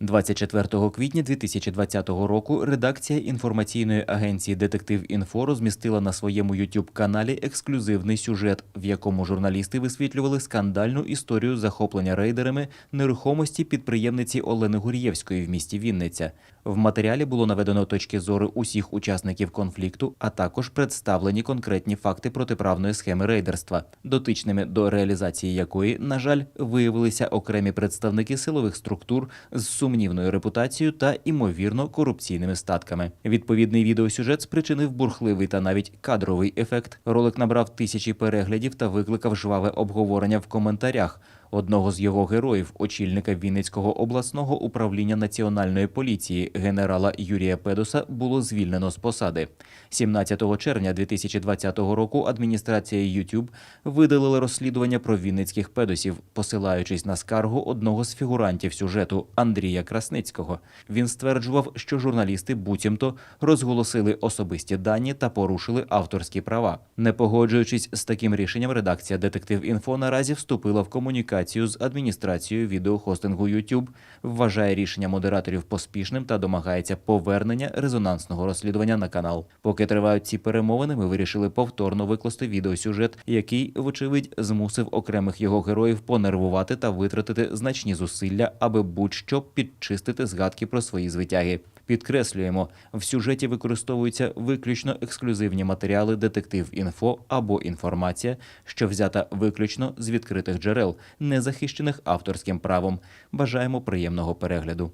24 квітня 2020 року редакція інформаційної агенції Детектив Інфо розмістила на своєму youtube каналі ексклюзивний сюжет, в якому журналісти висвітлювали скандальну історію захоплення рейдерами нерухомості підприємниці Олени Гур'євської в місті Вінниця. В матеріалі було наведено точки зору усіх учасників конфлікту, а також представлені конкретні факти протиправної схеми рейдерства, дотичними до реалізації якої, на жаль, виявилися окремі представники силових структур з сумнівною репутацією та імовірно корупційними статками. Відповідний відеосюжет спричинив бурхливий та навіть кадровий ефект. Ролик набрав тисячі переглядів та викликав жваве обговорення в коментарях. Одного з його героїв, очільника Вінницького обласного управління національної поліції генерала Юрія Педоса, було звільнено з посади. 17 червня 2020 року адміністрація YouTube видалила розслідування про вінницьких педосів, посилаючись на скаргу одного з фігурантів сюжету Андрія Красницького. Він стверджував, що журналісти буцімто розголосили особисті дані та порушили авторські права. Не погоджуючись з таким рішенням, редакція Детектив Інфо наразі вступила в комунікацію з адміністрацією відеохостингу YouTube, вважає рішення модераторів поспішним та домагається повернення резонансного розслідування на канал. Поки тривають ці перемовини, ми вирішили повторно викласти відеосюжет, який, вочевидь, змусив окремих його героїв понервувати та витратити значні зусилля, аби будь-що підчистити згадки про свої звитяги. Підкреслюємо, в сюжеті використовуються виключно ексклюзивні матеріали детектив інфо або інформація, що взята виключно з відкритих джерел, не захищених авторським правом. Бажаємо приємного перегляду.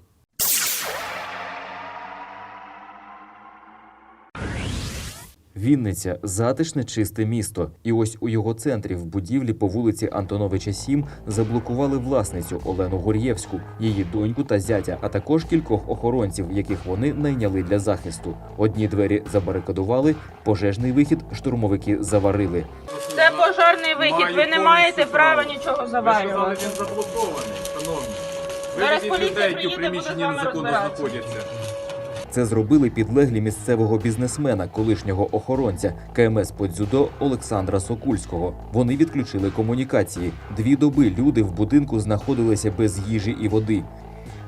Вінниця затишне чисте місто. І ось у його центрі в будівлі по вулиці Антоновича 7 заблокували власницю Олену Гор'євську, її доньку та зятя, а також кількох охоронців, яких вони найняли для захисту. Одні двері забарикадували, пожежний вихід штурмовики заварили. Це пожежний вихід. Ви не маєте права нічого Ви сказали, він заблокований, шановні. Зараз Виведіть поліція людей, які приїде, в приміщенні буде з вами незаконно знаходяться. Це зробили підлеглі місцевого бізнесмена, колишнього охоронця КМС по дзюдо Олександра Сокульського. Вони відключили комунікації. Дві доби люди в будинку знаходилися без їжі і води.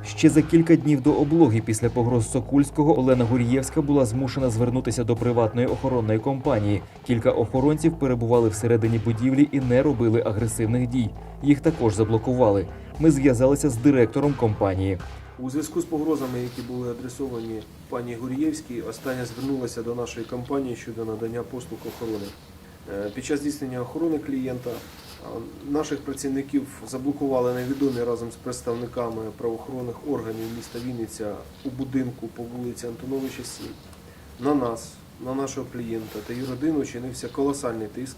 Ще за кілька днів до облоги після погроз Сокульського Олена Гур'євська була змушена звернутися до приватної охоронної компанії. Кілька охоронців перебували всередині будівлі і не робили агресивних дій. Їх також заблокували. Ми зв'язалися з директором компанії. У зв'язку з погрозами, які були адресовані пані Гур'євській, остання звернулася до нашої компанії щодо надання послуг охорони. Е, Під час здійснення охорони клієнта е, наших працівників заблокували невідомі разом з представниками правоохоронних органів міста Вінниця у будинку по вулиці Антоновича 7. На нас, на нашого клієнта та її родину чинився колосальний тиск,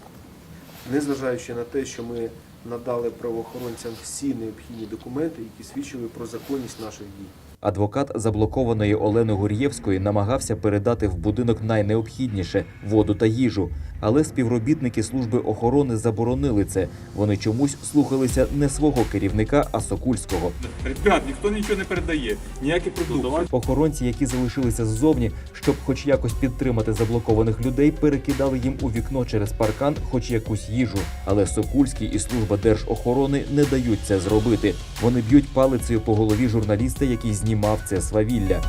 незважаючи на те, що ми надали правоохоронцям всі необхідні документи, які свідчили про законність наших дій. Адвокат заблокованої Олени Гур'євської намагався передати в будинок найнеобхідніше воду та їжу. Але співробітники служби охорони заборонили це. Вони чомусь слухалися не свого керівника, а Сокульського. Ребят, ніхто нічого не передає, ніякі продукти. Охоронці, які залишилися ззовні, щоб хоч якось підтримати заблокованих людей, перекидали їм у вікно через паркан хоч якусь їжу. Але Сокульський і служба держохорони не дають це зробити. Вони б'ють палицею по голові журналіста, який знімав це свавілля.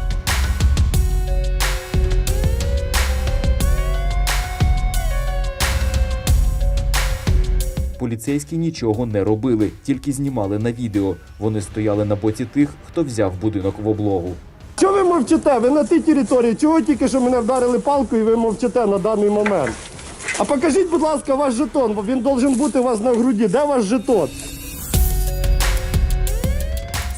Поліцейські нічого не робили, тільки знімали на відео. Вони стояли на боці тих, хто взяв будинок в облогу. Чого ви мовчите? Ви на тій території. Чого тільки що мене вдарили палкою і ви мовчите на даний момент? А покажіть, будь ласка, ваш жетон, бо він должен бути у вас на груді. Де ваш жетон?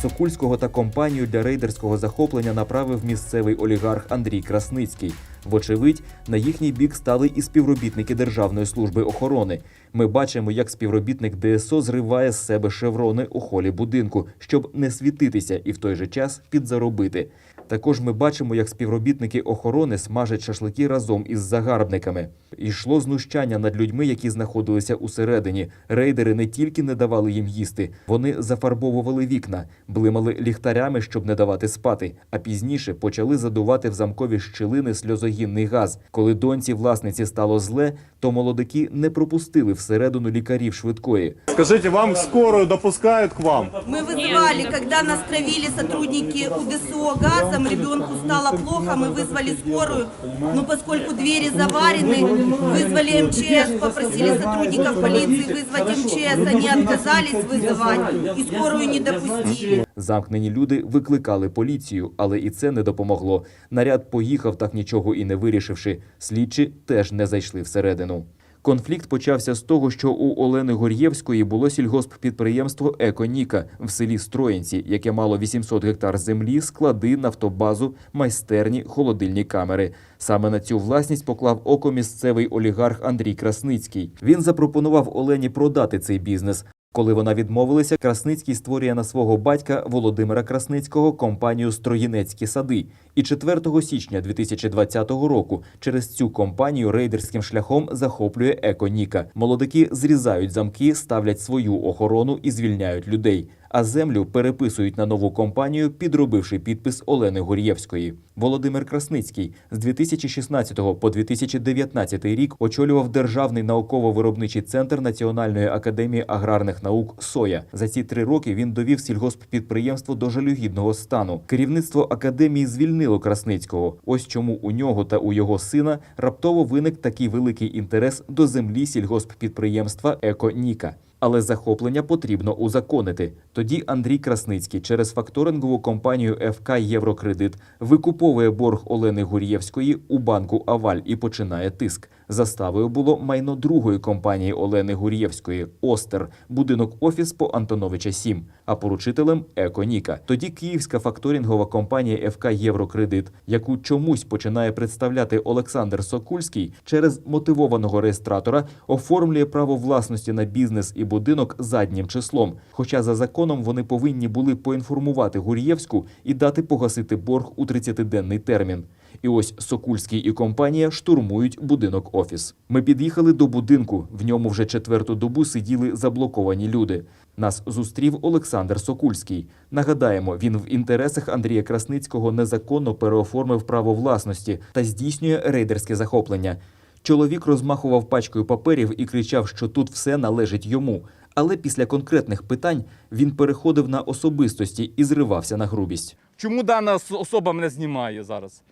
Сокульського та компанію для рейдерського захоплення направив місцевий олігарх Андрій Красницький. Вочевидь, на їхній бік стали і співробітники Державної служби охорони. Ми бачимо, як співробітник ДСО зриває з себе шеврони у холі будинку, щоб не світитися і в той же час підзаробити. Також ми бачимо, як співробітники охорони смажать шашлики разом із загарбниками. Йшло знущання над людьми, які знаходилися усередині. Рейдери не тільки не давали їм їсти, вони зафарбовували вікна, блимали ліхтарями, щоб не давати спати. А пізніше почали задувати в замкові щілини сльозогінний газ. Коли доньці власниці стало зле, то молодики не пропустили всередину лікарів швидкої. Скажите, вам скорую допускают к вам? Мы вызывали, когда нас травили сотрудники УДСО газом, ребенку стало плохо, мы вызвали скорую. Но поскольку двери заварены, вызвали МЧС, попросили сотрудников полиции вызвать МЧС, они отказались вызывать и скорую не допустили. Замкнені люди викликали поліцію, але і це не допомогло. Наряд поїхав, так нічого і не вирішивши. Слідчі теж не зайшли всередину. Конфлікт почався з того, що у Олени Гор'євської було сільгосппідприємство Еконіка в селі Строїнці, яке мало 800 гектар землі, склади, нафтобазу, майстерні, холодильні камери. Саме на цю власність поклав око місцевий олігарх Андрій Красницький. Він запропонував Олені продати цей бізнес. Коли вона відмовилася, Красницький створює на свого батька Володимира Красницького компанію Строїнецькі сади. І 4 січня 2020 року через цю компанію рейдерським шляхом захоплює Еконіка. Молодики зрізають замки, ставлять свою охорону і звільняють людей. А землю переписують на нову компанію, підробивши підпис Олени Гур'євської. Володимир Красницький з 2016 по 2019 рік очолював Державний науково-виробничий центр Національної академії аграрних наук СОЯ. За ці три роки він довів сільгосппідприємство до жалюгідного стану. Керівництво академії звільнило Красницького. Ось чому у нього та у його сина раптово виник такий великий інтерес до землі сільгосппідприємства Еконіка. Але захоплення потрібно узаконити. Тоді Андрій Красницький через факторингову компанію ФК Єврокредит викуповує борг Олени Гур'євської у банку Аваль і починає тиск. Заставою було майно другої компанії Олени Гур'євської Остер, будинок офіс по Антоновича 7, а поручителем Еконіка. Тоді київська факторингова компанія ФК Єврокредит, яку чомусь починає представляти Олександр Сокульський, через мотивованого реєстратора оформлює право власності на бізнес і будинок заднім числом. Хоча за законом вони повинні були поінформувати Гур'євську і дати погасити борг у 30-денний термін. І ось Сокульський і компанія штурмують будинок офіс. Ми під'їхали до будинку. В ньому вже четверту добу сиділи заблоковані люди. Нас зустрів Олександр Сокульський. Нагадаємо, він в інтересах Андрія Красницького незаконно переоформив право власності та здійснює рейдерське захоплення. Чоловік розмахував пачкою паперів і кричав, що тут все належить йому. Але після конкретних питань він переходив на особистості і зривався на грубість. Чому дана особа мене знімає зараз?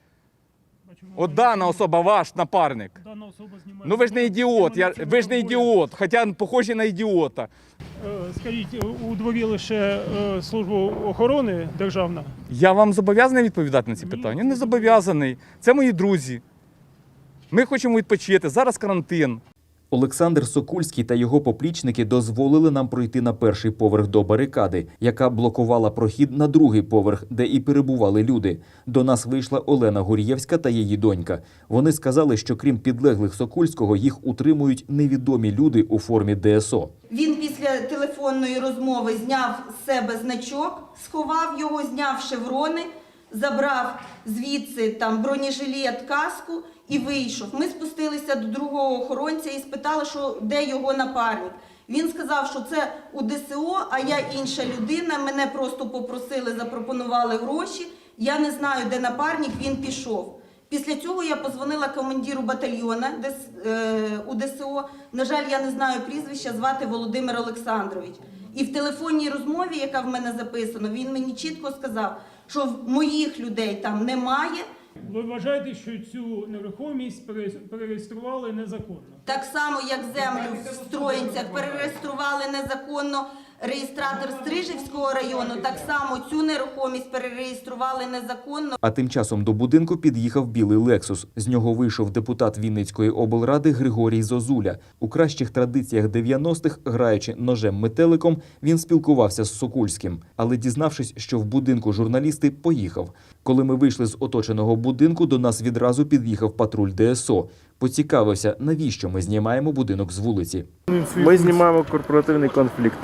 От дана особа, ваш напарник. Дана особа знімає. Ну ви ж не ідіот, я, ви ж не ідіот, хоча похожі на ідіота. Е, Скажіть, у дворі лише е, служба охорони державна. Я вам зобов'язаний відповідати на ці питання? Не зобов'язаний. Це мої друзі. Ми хочемо відпочити. Зараз карантин. Олександр Сокульський та його поплічники дозволили нам пройти на перший поверх до барикади, яка блокувала прохід на другий поверх, де і перебували люди. До нас вийшла Олена Гур'євська та її донька. Вони сказали, що крім підлеглих Сокульського, їх утримують невідомі люди у формі ДСО. Він після телефонної розмови зняв з себе значок, сховав його, зняв шеврони, забрав звідси там бронежилет, каску і вийшов. Ми спустилися до другого охоронця і спитали, що де його напарник. Він сказав, що це УДСО, а я інша людина. Мене просто попросили, запропонували гроші. Я не знаю, де напарник, він пішов. Після цього я позвонила командиру батальйона е, УДСО. На жаль, я не знаю прізвища, звати Володимир Олександрович. І в телефонній розмові, яка в мене записана, він мені чітко сказав, що моїх людей там немає. Ви вважаєте, що цю нерухомість пере- перереєстрували незаконно? Так само, як землю в Строїнцях перереєстрували незаконно реєстратор Стрижівського району, так само цю нерухомість перереєстрували незаконно. А тим часом до будинку під'їхав білий Лексус. З нього вийшов депутат Вінницької облради Григорій Зозуля. У кращих традиціях 90-х, граючи ножем метеликом, він спілкувався з Сокульським. Але дізнавшись, що в будинку журналісти, поїхав. Коли ми вийшли з оточеного будинку, до нас відразу під'їхав патруль ДСО. Поцікавився, навіщо ми знімаємо будинок з вулиці. Ми знімаємо корпоративний конфлікт.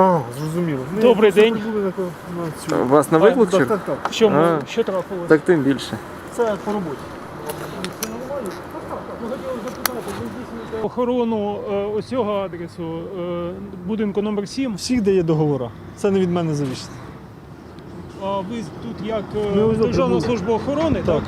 А, зрозуміло. Ми Добрий просто день. прибули на, на цю. Вас на виклик? Так, так, так. Що, ми- А. що трапилось? Так тим більше. Це по роботі. Охорону е, ось цього адресу, е, будинку номер 7. Всіх дає договора. Це не від мене залежить. А ви тут як е, Ми ось Державна служба охорони, так? Так.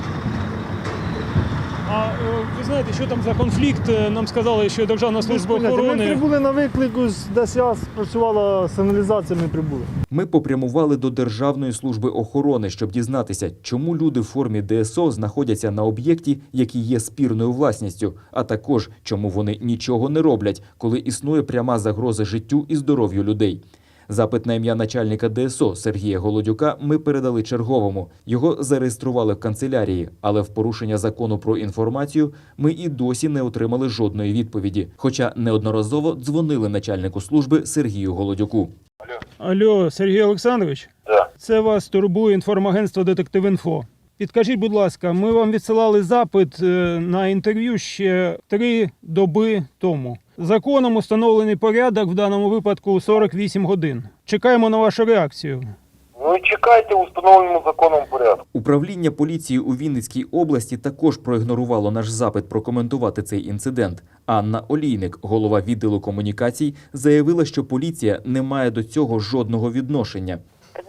А е, ви знаєте, що там за конфлікт? Е, Нам сказали, що Державна служба поняття. Ми прибули на виклику, з ДСЯ працювала сигналізація, ми прибули. Ми попрямували до Державної служби охорони, щоб дізнатися, чому люди в формі ДСО знаходяться на об'єкті, який є спірною власністю, а також чому вони нічого не роблять, коли існує пряма загроза життю і здоров'ю людей. Запит на ім'я начальника ДСО Сергія Голодюка ми передали черговому. Його зареєстрували в канцелярії, але в порушення закону про інформацію ми і досі не отримали жодної відповіді, хоча неодноразово дзвонили начальнику служби Сергію Голодюку. Алло, Сергій Олександрович? Да. Це вас турбує інформагентство Детектив Інфо. Підкажіть, будь ласка, ми вам відсилали запит е, на інтерв'ю ще три доби тому. Законом установлений порядок в даному випадку 48 годин. Чекаємо на вашу реакцію. Ну і чекайте у встановленому законом порядку. Управління поліції у Вінницькій області також проігнорувало наш запит прокоментувати цей інцидент. Анна Олійник, голова відділу комунікацій, заявила, що поліція не має до цього жодного відношення.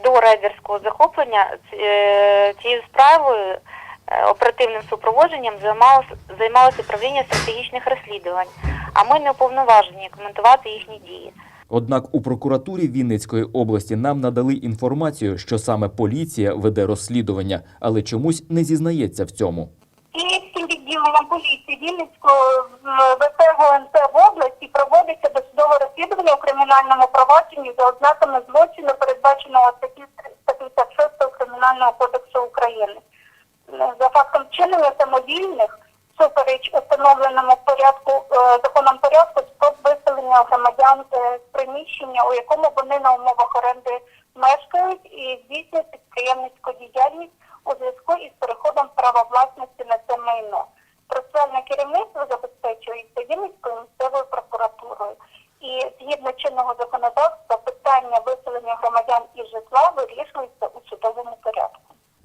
До рейдерського захоплення е, цією справою оперативним супроводженням займалося займалося управління стратегічних розслідувань, а ми не уповноважені коментувати їхні дії. Однак у прокуратурі Вінницької області нам надали інформацію, що саме поліція веде розслідування, але чомусь не зізнається в цьому. Вінницьким відділенням поліції Вінницького в ВП ГУНП в області проводиться досудове розслідування у кримінальному провадженні за ознаками злочину, передбаченого статті 156 Кримінального кодексу України. За фактом вчинення самовільних супереч установленому порядку е, законом порядку спроб виселення громадян е, з приміщення, у якому вони на умовах оренди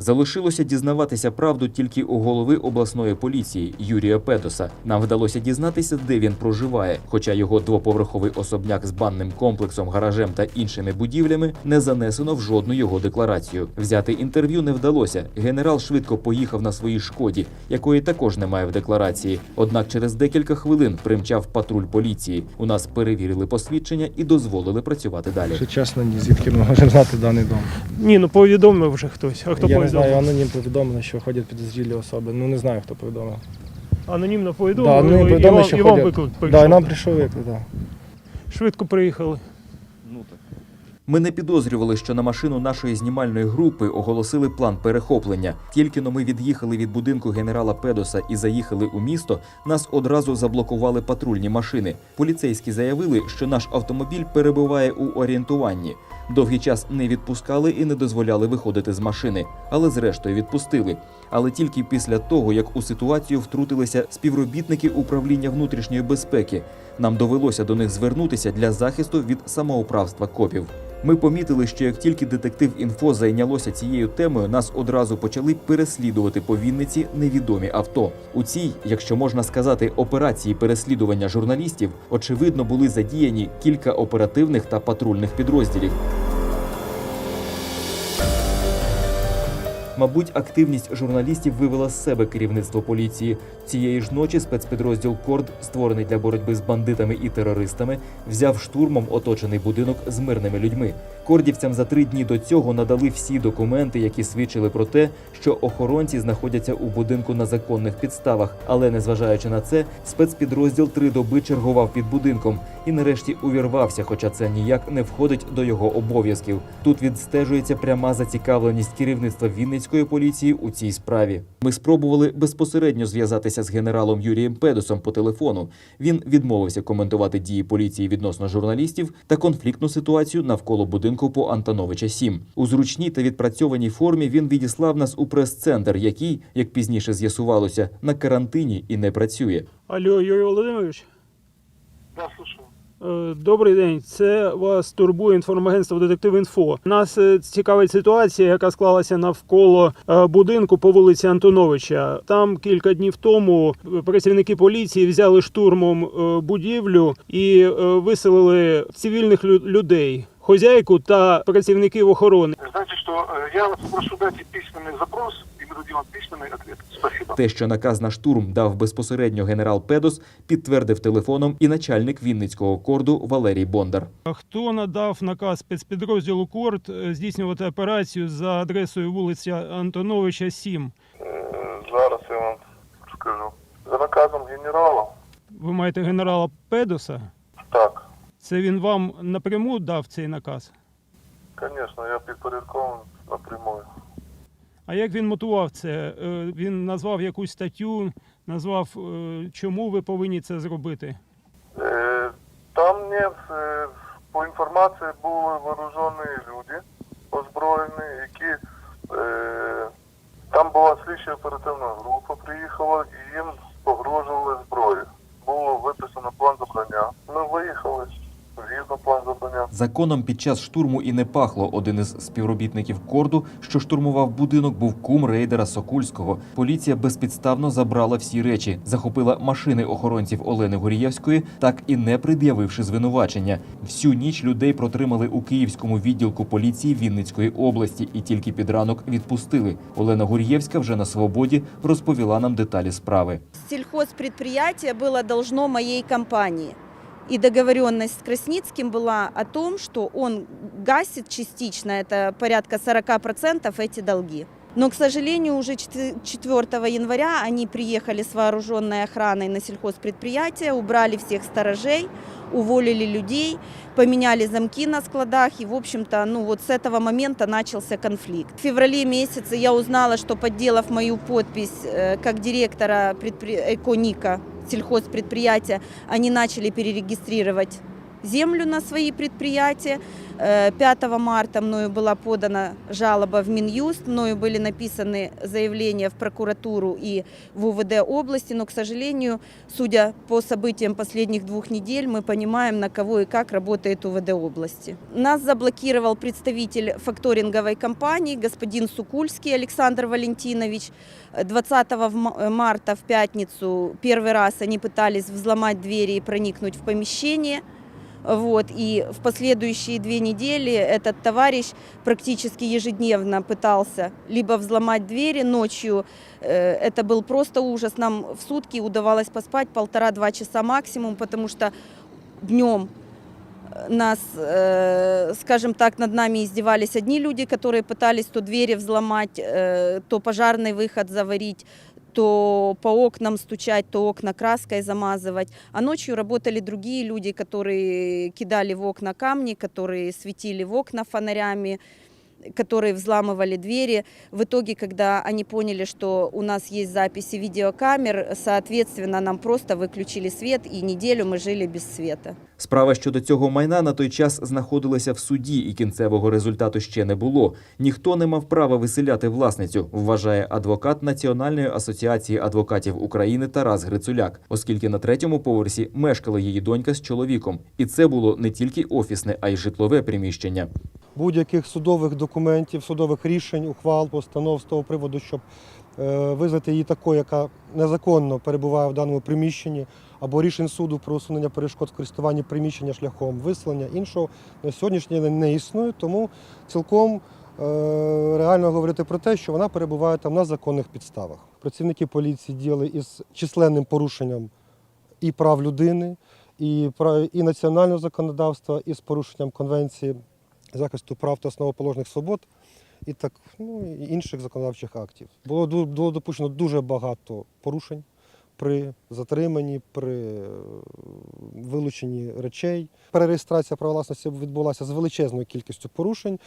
Залишилося дізнаватися правду тільки у голови обласної поліції Юрія Педоса. Нам вдалося дізнатися, де він проживає, хоча його двоповерховий особняк з банним комплексом, гаражем та іншими будівлями не занесено в жодну його декларацію. Взяти інтерв'ю не вдалося. Генерал швидко поїхав на своїй шкоді, якої також немає в декларації. Однак через декілька хвилин примчав патруль поліції. У нас перевірили посвідчення і дозволили працювати далі. Чесно, ні, звідки ми можемо знати даний дом. Ні, ну повідомив вже хтось. А хто Я не знаю, анонім повідомлено, що ходять підозрілі особи. Ну не знаю, хто повідомив. Анонімно Да, повідомив. анонім і, вам, що і вам ходять. виклик Да, і нам прийшов виклик, да. Швидко приїхали. Ми не підозрювали, що на машину нашої знімальної групи оголосили план перехоплення. Тільки но ми від'їхали від будинку генерала Педоса і заїхали у місто, нас одразу заблокували патрульні машини. Поліцейські заявили, що наш автомобіль перебуває у орієнтуванні. Довгий час не відпускали і не дозволяли виходити з машини, але зрештою відпустили. Але тільки після того, як у ситуацію втрутилися співробітники управління внутрішньої безпеки, нам довелося до них звернутися для захисту від самоуправства копів. Ми помітили, що як тільки детектив інфо зайнялося цією темою, нас одразу почали переслідувати по Вінниці невідомі авто. У цій, якщо можна сказати, операції переслідування журналістів, очевидно, були задіяні кілька оперативних та патрульних підрозділів. Мабуть, активність журналістів вивела з себе керівництво поліції. Цієї ж ночі спецпідрозділ Корд, створений для боротьби з бандитами і терористами, взяв штурмом оточений будинок з мирними людьми. Кордівцям за три дні до цього надали всі документи, які свідчили про те, що охоронці знаходяться у будинку на законних підставах. Але незважаючи на це, спецпідрозділ три доби чергував під будинком і нарешті увірвався, хоча це ніяк не входить до його обов'язків. Тут відстежується пряма зацікавленість керівництва Вінницької поліції у цій справі. Ми спробували безпосередньо зв'язатися з генералом Юрієм Педосом по телефону. Він відмовився коментувати дії поліції відносно журналістів та конфліктну ситуацію навколо будинку по Антоновича 7. У зручній та відпрацьованій формі він відіслав нас у прес-центр, який, як пізніше з'ясувалося, на карантині і не працює. Алло, Юрій Володимирович. Да, слушаю. Е, Добрий день, це вас турбує інформагентство Детектив Інфо. Нас е, цікавить ситуація, яка склалася навколо е, будинку по вулиці Антоновича. Там кілька днів тому працівники поліції взяли штурмом будівлю і виселили цивільних людей, хозяйку та працівників охорони. Знаете что, э, я вас попрошу дать письменный запрос, и мы дадим вам письменный ответ. Спасибо. Те, що наказ на штурм дав безпосередньо генерал Педос, підтвердив телефоном і начальник Вінницького корду Валерій Бондар. Хто надав наказ спецпідрозділу Корт е, здійснювати операцію за адресою вулиця Антоновича 7? Э, Зараз я вам скажу. За наказом генерала. Ви маєте генерала Педоса? Так, Це він вам напряму дав цей наказ? конечно, я підпорядкований напрямую. А як він мотивував це? Е, Він назвав якусь статтю, назвав, е, чому ви повинні це зробити? Е, Там е, по інформації були вооружені люди, озброєні, які там була слідча оперативна група, приїхала і їм погрожували зброю. Було виписано план забрання. Ми виїхали згідно план забрання. Законом під час штурму і не пахло. Один із співробітників корду, що штурмував будинок, був кум рейдера Сокульського. Поліція безпідставно забрала всі речі, захопила машини охоронців Олени Горієвської, так і не пред'явивши звинувачення. Всю ніч людей протримали у київському відділку поліції Вінницької області і тільки під ранок відпустили. Олена Горієвська вже на свободі розповіла нам деталі справи. Сельхозпредприятие было должно моей компании. И договоренность с Красницким была о том, что он гасит частично, это порядка 40% эти долги. Но, к сожалению, уже 4 января они приехали с вооруженной охраной на сельхозпредприятие, убрали всех сторожей, уволили людей, поменяли замки на складах. И, в общем-то, ну вот с этого момента начался конфликт. В феврале месяце я узнала, что, подделав мою подпись э, как директора предпри... Эконика, сельхозпредприятия, они начали перерегистрировать землю на свои предприятия. Э, 5 марта мною была подана жалоба в Минюст, мною были написаны заявления в прокуратуру и в УВД области, но, к сожалению, судя по событиям последних двух недель, мы понимаем, на кого и как работает УВД области. Нас заблокировал представитель факторинговой компании, господин Сукульский Александр Валентинович. 20 в ма- марта в пятницу первый раз они пытались взломать двери и проникнуть в помещение. Вот, и в последующие две недели этот товарищ практически ежедневно пытался либо взломать двери ночью, э, это был просто ужас, нам в сутки удавалось поспать полтора-два часа максимум, потому что днем нас, э, скажем так, над нами издевались одни люди, которые пытались то двери взломать, э, то пожарный выход заварить, то по окнам стучать, то окна краской замазывать. А ночью работали другие люди, которые кидали в окна камни, которые светили в окна фонарями, которые взламывали двери. В итоге, когда они поняли, что у нас есть записи видеокамер, соответственно, нам просто выключили свет, и неделю мы жили без света. Справа щодо цього майна на той час знаходилася в суді, і кінцевого результату ще не було. Ніхто не мав права виселяти власницю, вважає адвокат Національної асоціації адвокатів України Тарас Грицуляк, оскільки на третьому поверсі мешкала її донька з чоловіком, і це було не тільки офісне, а й житлове приміщення. Будь-яких судових документів, судових рішень, ухвал, постанов з того приводу, щоб е, визнати її такою, яка незаконно перебуває в даному приміщенні, або рішень суду про усунення перешкод в користуванні приміщення шляхом виселення іншого на сьогоднішній день не існує, тому цілком е, реально говорити про те, що вона перебуває там на законних підставах. Працівники поліції діяли із численним порушенням і прав людини, і, і національного законодавства, і з порушенням конвенції захисту прав та основоположних свобод і так ну, і інших законодавчих актів. Було, було допущено дуже багато порушень при затриманні, при е, вилученні речей. Перереєстрація права власності відбулася з величезною кількістю порушень.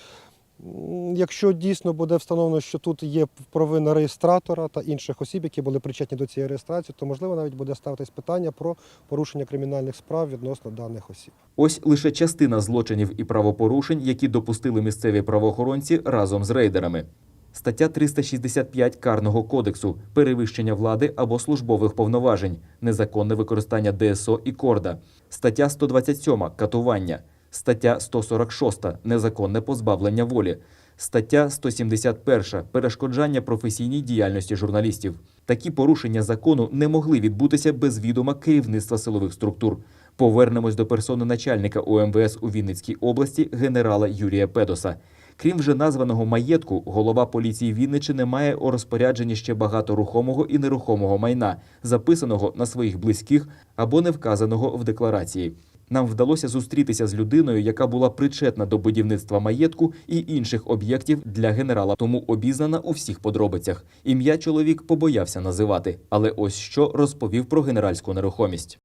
Якщо дійсно буде встановлено, що тут є провина реєстратора та інших осіб, які були причетні до цієї реєстрації, то можливо навіть буде ставитись питання про порушення кримінальних справ відносно даних осіб. Ось лише частина злочинів і правопорушень, які допустили місцеві правоохоронці разом з рейдерами. Стаття 365 Карного кодексу перевищення влади або службових повноважень, незаконне використання ДСО і корда. Стаття 127 катування. Стаття 146 незаконне позбавлення волі. Стаття 171 перешкоджання професійній діяльності журналістів. Такі порушення закону не могли відбутися без відома керівництва силових структур. Повернемось до персони начальника УМВС у Вінницькій області генерала Юрія Педоса. Крім вже названого маєтку, голова поліції Вінничини має у розпорядженні ще багато рухомого і нерухомого майна, записаного на своїх близьких або не вказаного в декларації. Нам вдалося зустрітися з людиною, яка була причетна до будівництва маєтку і інших об'єктів для генерала, тому обізнана у всіх подробицях. Ім'я чоловік побоявся називати, але ось що розповів про генеральську нерухомість.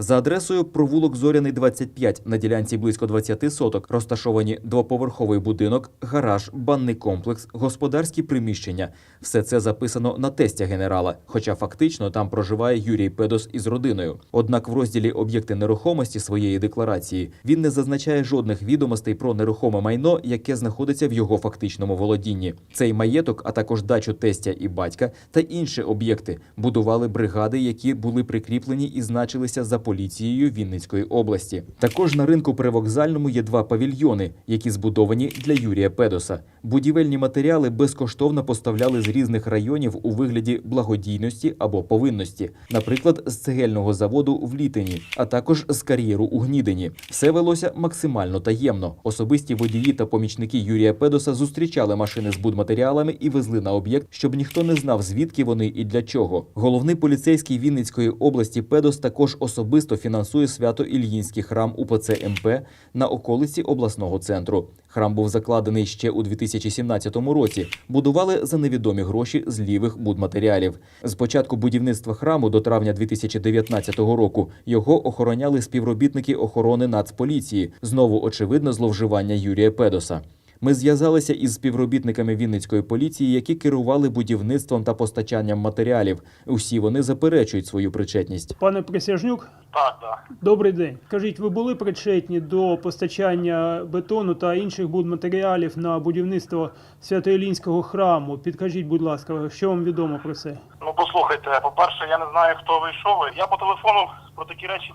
За адресою провулок Зоряний 25 на ділянці близько 20 соток розташовані двоповерховий будинок, гараж, банний комплекс, господарські приміщення. Все це записано на тестя генерала, хоча фактично там проживає Юрій Педос із родиною. Однак в розділі об'єкти нерухомості своєї декларації він не зазначає жодних відомостей про нерухоме майно, яке знаходиться в його фактичному володінні. Цей маєток, а також дачу тестя і батька та інші об'єкти будували бригади, які були прикріплені і значилися за поліцією Вінницької області. Також на ринку привокзальному є два павільйони, які збудовані для Юрія Педоса. Будівельні матеріали безкоштовно поставляли з різних районів у вигляді благодійності або повинності, наприклад, з цегельного заводу в Літині, а також з кар'єру у Гнідині. Все велося максимально таємно. Особисті водії та помічники Юрія Педоса зустрічали машини з будматеріалами і везли на об'єкт, щоб ніхто не знав, звідки вони і для чого. Головний поліцейський Вінницької області Педос також особисто фінансує свято Ільїнський храм УПЦ МП на околиці обласного центру. Храм був закладений ще у 2017 році. Будували за невідомі гроші з лівих будматеріалів. З початку будівництва храму до травня 2019 року його охороняли співробітники охорони Нацполіції. Знову очевидно зловживання Юрія Педоса. Ми зв'язалися із співробітниками Вінницької поліції, які керували будівництвом та постачанням матеріалів. Усі вони заперечують свою причетність. Пане Присяжнюк, Так, так. добрий день. Скажіть, ви були причетні до постачання бетону та інших будматеріалів на будівництво Свято-Ілінського храму? Підкажіть, будь ласка, що вам відомо про це? Ну послухайте, по-перше, я не знаю, хто вийшов. Я по телефону про такі речі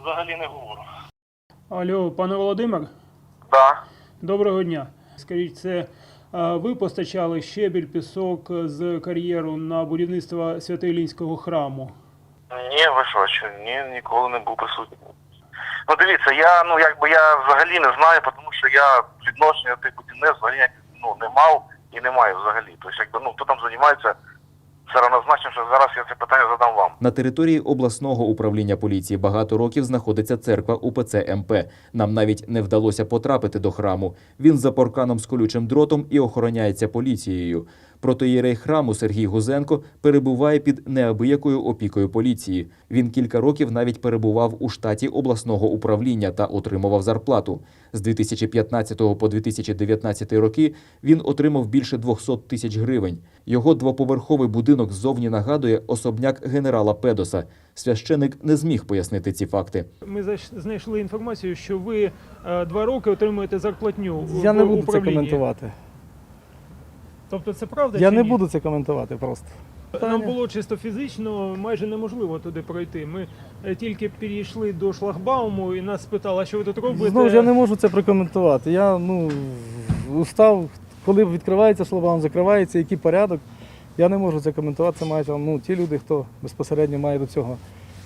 взагалі не говорю. Алло, пане Володимир, Так. Доброго дня. Скажіть, це ви постачали щебіль, пісок з кар'єру на будівництво Свято-Ілінського храму? Ні, ви що, що ні, ніколи не був присутній. Ну дивіться, я ну якби я взагалі не знаю, тому що я відношення до тих будівництв взагалі ну, не мав і не маю взагалі. Тобто, якби ну хто там займається, все равнозначно, що зараз я це питання задам вам. На території обласного управління поліції багато років знаходиться церква УПЦ МП. Нам навіть не вдалося потрапити до храму. Він за парканом з колючим дротом і охороняється поліцією. Протоєрей храму Сергій Гузенко перебуває під неабиякою опікою поліції. Він кілька років навіть перебував у штаті обласного управління та отримував зарплату. З 2015 по 2019 роки він отримав більше 200 тисяч гривень. Його двоповерховий будинок ззовні нагадує особняк генерала Педоса. Священик не зміг пояснити ці факти. Ми знайшли інформацію, що ви е, два роки отримуєте зарплатню. Я не буду це коментувати. Тобто це правда? Я чи не ні? буду це коментувати просто. Нам було чисто фізично майже неможливо туди пройти. Ми е, тільки підійшли до шлагбауму і нас спитали, а що ви тут робите? Знову ж я не можу це прокоментувати. Я ну устав, коли відкривається шлагбаум, закривається, який порядок. Я не можу це коментувати. Це мають ну, ті люди, хто безпосередньо має до цього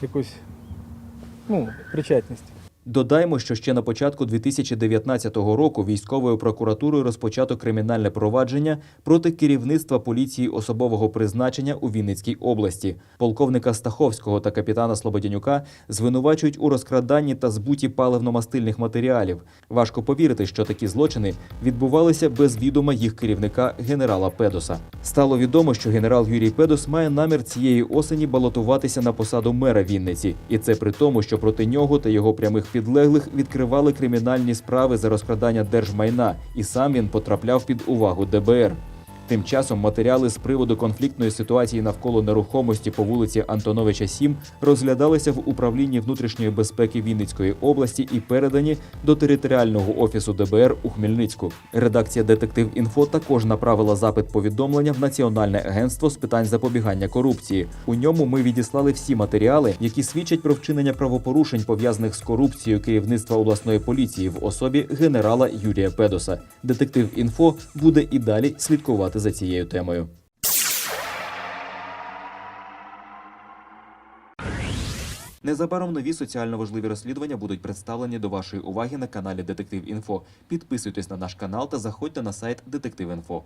якусь ну, причетність. Додаємо, що ще на початку 2019 року військовою прокуратурою розпочато кримінальне провадження проти керівництва поліції особового призначення у Вінницькій області. Полковника Стаховського та капітана Слободянюка звинувачують у розкраданні та збуті паливно-мастильних матеріалів. Важко повірити, що такі злочини відбувалися без відома їх керівника генерала Педоса. Стало відомо, що генерал Юрій Педос має намір цієї осені балотуватися на посаду мера Вінниці, і це при тому, що проти нього та його прямих підлеглих відкривали кримінальні справи за розкрадання держмайна, і сам він потрапляв під увагу ДБР. Тим часом матеріали з приводу конфліктної ситуації навколо нерухомості по вулиці Антоновича 7 розглядалися в управлінні внутрішньої безпеки Вінницької області і передані до територіального офісу ДБР у Хмельницьку. Редакція Детектив Інфо також направила запит повідомлення в Національне агентство з питань запобігання корупції. У ньому ми відіслали всі матеріали, які свідчать про вчинення правопорушень пов'язаних з корупцією керівництва обласної поліції в особі генерала Юрія Педоса. Детектив Інфо буде і далі слідкувати за цією темою. Незабаром нові соціально важливі розслідування будуть представлені до вашої уваги на каналі Детектив Інфо. Підписуйтесь на наш канал та заходьте на сайт Детектив Інфо.